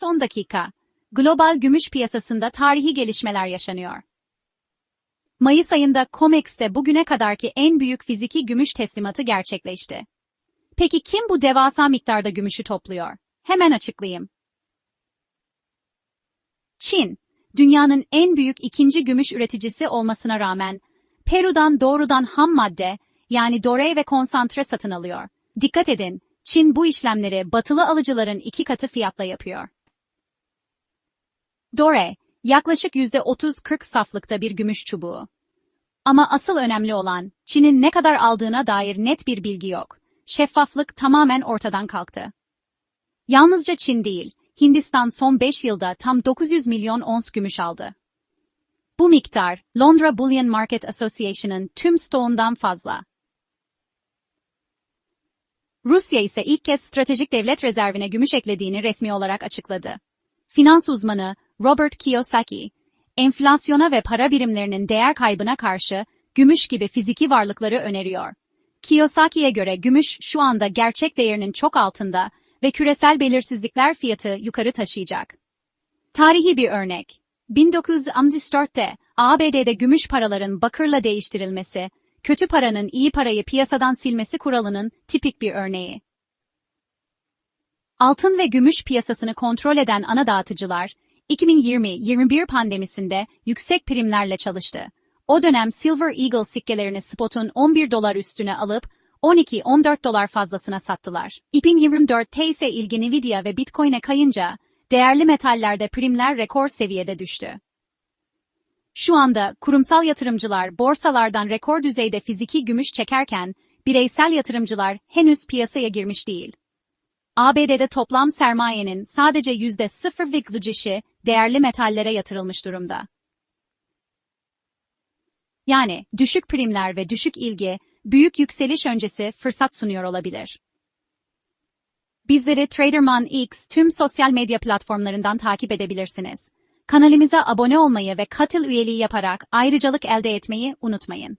Son dakika. Global gümüş piyasasında tarihi gelişmeler yaşanıyor. Mayıs ayında COMEX'te bugüne kadarki en büyük fiziki gümüş teslimatı gerçekleşti. Peki kim bu devasa miktarda gümüşü topluyor? Hemen açıklayayım. Çin, dünyanın en büyük ikinci gümüş üreticisi olmasına rağmen, Peru'dan doğrudan ham madde, yani dorey ve konsantre satın alıyor. Dikkat edin, Çin bu işlemleri batılı alıcıların iki katı fiyatla yapıyor. Dore, yaklaşık %30-40 saflıkta bir gümüş çubuğu. Ama asıl önemli olan, Çin'in ne kadar aldığına dair net bir bilgi yok. Şeffaflık tamamen ortadan kalktı. Yalnızca Çin değil, Hindistan son 5 yılda tam 900 milyon ons gümüş aldı. Bu miktar, Londra Bullion Market Association'ın tüm stoğundan fazla. Rusya ise ilk kez stratejik devlet rezervine gümüş eklediğini resmi olarak açıkladı. Finans uzmanı Robert Kiyosaki, enflasyona ve para birimlerinin değer kaybına karşı gümüş gibi fiziki varlıkları öneriyor. Kiyosaki'ye göre gümüş şu anda gerçek değerinin çok altında ve küresel belirsizlikler fiyatı yukarı taşıyacak. Tarihi bir örnek. 1964'te ABD'de gümüş paraların bakırla değiştirilmesi, kötü paranın iyi parayı piyasadan silmesi kuralının tipik bir örneği. Altın ve gümüş piyasasını kontrol eden ana dağıtıcılar, 2020-21 pandemisinde yüksek primlerle çalıştı. O dönem Silver Eagle sikkelerini spotun 11 dolar üstüne alıp 12-14 dolar fazlasına sattılar. 2024'te ise ilgi Nvidia ve Bitcoin'e kayınca, değerli metallerde primler rekor seviyede düştü. Şu anda kurumsal yatırımcılar borsalardan rekor düzeyde fiziki gümüş çekerken, bireysel yatırımcılar henüz piyasaya girmiş değil. ABD'de toplam sermayenin sadece %0,5'i değerli metallere yatırılmış durumda. Yani düşük primler ve düşük ilgi, büyük yükseliş öncesi fırsat sunuyor olabilir. Bizleri Traderman X tüm sosyal medya platformlarından takip edebilirsiniz. Kanalımıza abone olmayı ve katıl üyeliği yaparak ayrıcalık elde etmeyi unutmayın.